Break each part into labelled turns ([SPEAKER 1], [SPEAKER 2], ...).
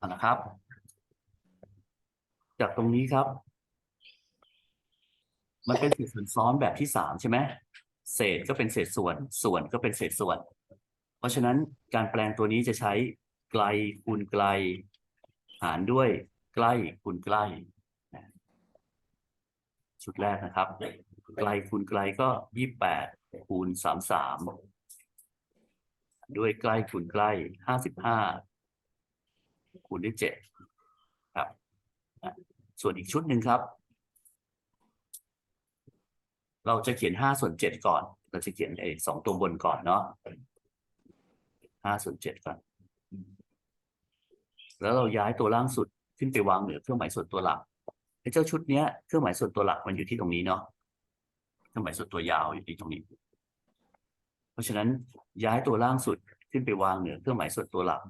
[SPEAKER 1] เอานะครับ จากตรงนี้ครับ มันเป็นเศษส่วนซ้อนแบบที่สามใช่ไหมเศษก็เป็นเศษส่วน ส่วนก็เป็นเศษส่วน เพราะฉะนั้นการแปลงตัวนี้จะใช้ไกลคูณไกล หารด้วยใกล้คูณใกล้ชุดแรกนะครับ ไกลคูณไกลก็ยี่แปดคูณสามสามด้วยใกล้คูณใกล้ห้าสิบห้า คูณด้วยเจ็ดครับส่วนอีกชุดหนึ่งครับ เราจะเขียนห้าส่วนเจ็ดก่อน เราจะเขียนไอ้สองตัวบนก่อนเนาะห้าส่วนเจ็ดก่อน แล้วเราย้ายตัวล่างสุดขึ้นไปวางเหนือเครื่องหมายส่วนตัวหลักไอ้เจ้าชุดเนี้ยเครื่องหมายส่วนตัวหลักมันอยู่ที่ตรงนี้เนาะเครื่องหมายส่วนตัวยาวอยู่ที่ตรงนี้ เพราะฉะนั้นย้ายตัวล่างสุดขึ้นไปวางเหนือเครื่องหมายส่วนตัวหลัก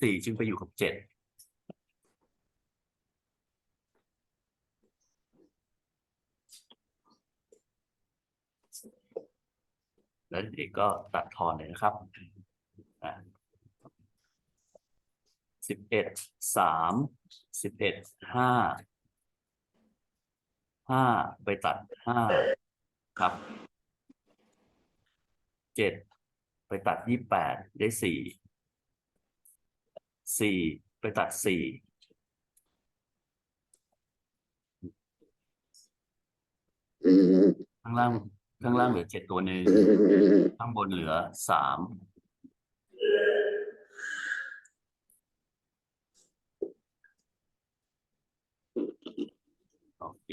[SPEAKER 1] สี่จึงไปอยู่กับเจ็ดแล้วเด็กก็ตัดทอนเลยนะครับสิบเอ็ดสามสิบเอ็ดห้าห้าไปตัดห้าครับเจ็ดไปตัดยี่แปดได้สี่ สี่ไปตัดสี่ข้างล่างข้างล่างเหลือเจ็ดตัวหนึ่งข้างบนเหลือสามโอเค